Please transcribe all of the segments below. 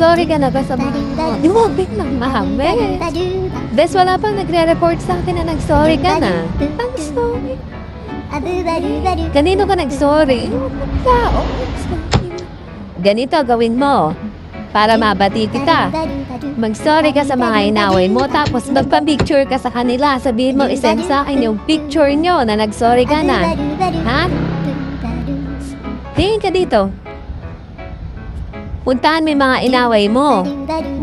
Nag-sorry ka na ba sa mga... Di mo, biglang mahami. Bes, wala pang nagre-report sa akin na nag-sorry ka na. Ang sorry. Kanino ka nag-sorry? Tao. Ganito gawin mo. Para mabati kita. Mag-sorry ka sa mga inaway mo, tapos magpa-picture ka sa kanila. Sabihin mo, isend sa akin yung picture nyo na nag-sorry ka na. Ha? Tingin ka dito. Puntahan mo yung mga inaway mo.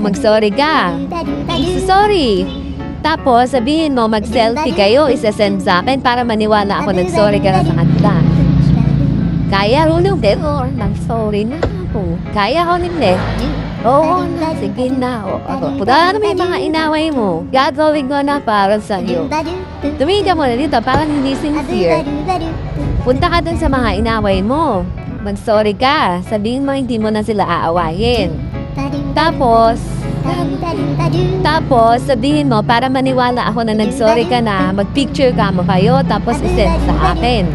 Mag-sorry ka. Sorry. Tapos, sabihin mo, mag-selfie kayo, isa-send sa akin para maniwala ako nag-sorry ka na sa kanila. Kaya, Rulo, pero nag-sorry na ako. Kaya ko nila. Oo na, sige na. O, ako. Mo yung mga inaway mo. Gagawin ko na para sa iyo. Tumingin ka muna dito, parang hindi sincere. Punta ka dun sa mga inaway mo. Mag-sorry ka. Sabihin mo, hindi mo na sila aawayin. Tapos, tapos, sabihin mo, para maniwala ako na nag-sorry ka na, mag-picture ka mo kayo, tapos isend sa akin.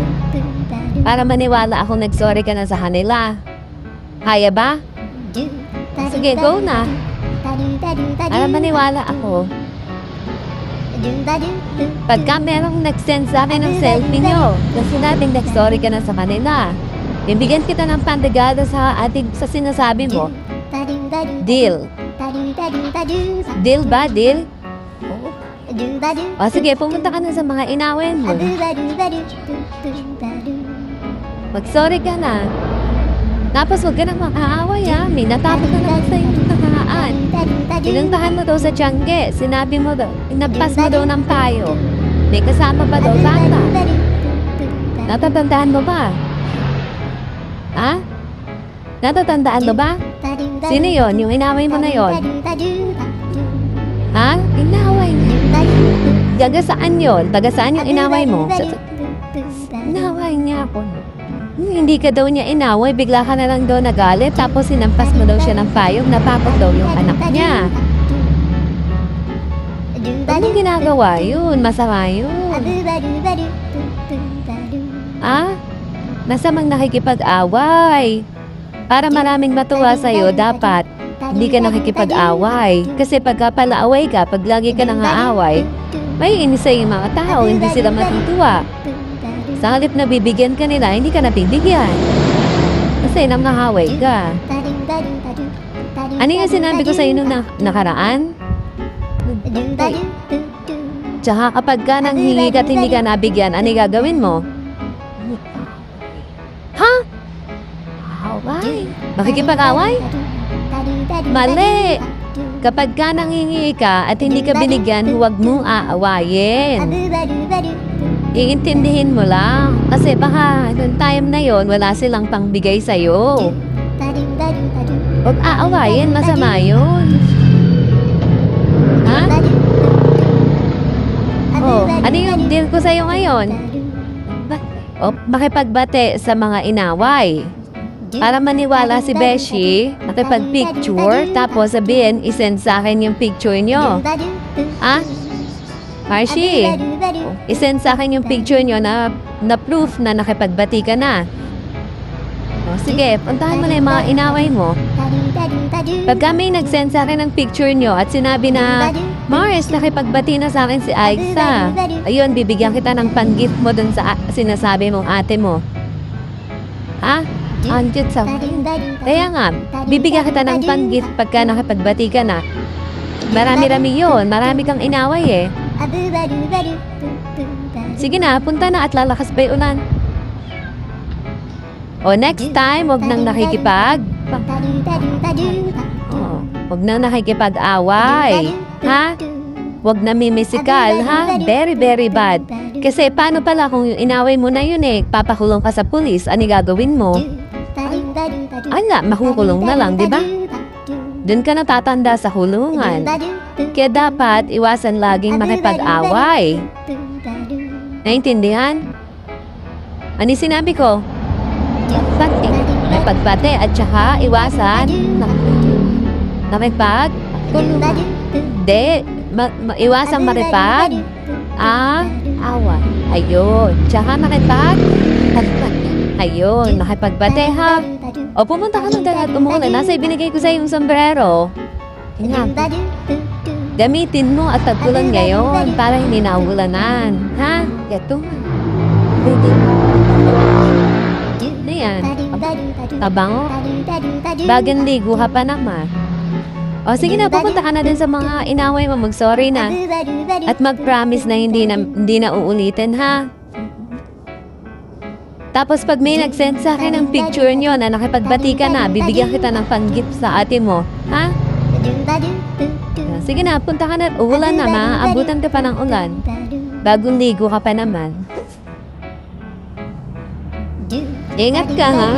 Para maniwala ako nag-sorry ka na sa kanila. Kaya ba? Sige, go na. Para maniwala ako. Pagka merong nag-send sa akin ng selfie nyo, na sinabing nag-sorry ka na sa kanila, bibigyan kita ng pandagada sa ating sa sinasabi mo. Deal. Deal ba? Deal? O sige, pumunta ka na sa mga inawin mo. Mag-sorry ka na. Tapos huwag ka nang makaaway ha. May natapos na naman sa iyong nakaraan. Pinuntahan mo daw sa Tiangge. Sinabi mo daw, inagpas mo daw ng payo. May kasama pa daw bata. Natatandaan mo ba? Natatandaan mo ba? Sino yon? Yung inaway mo na yon? Ha? Inaway niya. Taga saan yon? Taga saan yung inaway mo? Sa, inaway niya ako. Hmm, hindi ka daw niya inaway, bigla ka na lang daw nagalit, tapos sinampas mo daw siya ng payong, napakot daw yung anak niya. Anong ginagawa yun? Masama yun. Ah? Masamang nakikipag-away. Para maraming matuwa sa'yo, dapat hindi ka nakikipag-away. Kasi pagka palaaway ka, pag lagi ka nang aaway, may inis sa'yo mga tao, hindi sila matutuwa. Sa halip na bibigyan ka nila, hindi ka nabibigyan. Kasi nang nahaway ka. Ano yung sinabi ko sa'yo nung na- nakaraan? Tsaka kapag ka nang hingi ka hindi ka nabigyan, ano gagawin mo? Makikipag-away? Mali! Kapag ka nangingi ka at hindi ka binigyan, huwag mong aawayin. Iintindihin mo lang. Kasi baka noong time na yon wala silang pangbigay sa'yo. Huwag aawayin, masama yun. Ha? Oh, ano yung deal ko sa'yo ngayon? O, makipagbate sa mga inaway. Para maniwala si Beshi, makipag-picture, tapos sabihin, isend sa akin yung picture nyo. Ha? Marcy, isend sa akin yung picture nyo na, na proof na nakipagbati ka na. O, sige, puntahan mo na yung mga inaway mo. Pagka may nag-send sa akin ng picture nyo at sinabi na, Mars, nakipagbati na sa akin si Aixa. Ayun, bibigyan kita ng pan-gift mo dun sa sinasabi mong ate mo. Ha? Anjut sa Kaya nga, bibigyan kita ng pan-gift pagka nakipagbati ka na. Marami-rami yun. Marami kang inaway eh. Sige na, punta na at lalakas pa yung ulan. O next time, wag nang nakikipag... Oh, wag nang nakikipag-away. Ha? Wag na mimisikal, ha? Very, very bad. Kasi paano pala kung yung inaway mo na yun eh, papakulong ka sa pulis, ano gagawin mo? Ala, makukulong na lang, di ba? Doon ka natatanda sa hulungan. Kaya dapat iwasan laging makipag-away. Naintindihan? Ano sinabi ko? Pati, may pagbate at saka iwasan na, na may pag Hindi, ma, ma, iwasan maripag Ah, awa. Ayun. Tsaka makipag Ayun, makipagbate ha. O pumunta ka ng dagat umuulan. Nasa ibinigay ko sa yung sombrero. Ingat. Gamitin mo at tagpulan ngayon para hindi naulanan. Ha? Gato. Pwede. Ano yan? Tabango? Bagang ligo ka pa naman. O sige na, pupunta ka na din sa mga inaway mo. Mag-sorry na. At mag-promise na hindi na, hindi na uulitin, ha? Tapos pag may nag-send sa akin ng picture nyo na nakipagbati ka na, bibigyan kita ng pang-gift sa ate mo. Ha? Sige na, punta ka na. Uulan na, maaabutan ka pa ng ulan. Bagong ligo ka pa naman. Ingat ka, ha?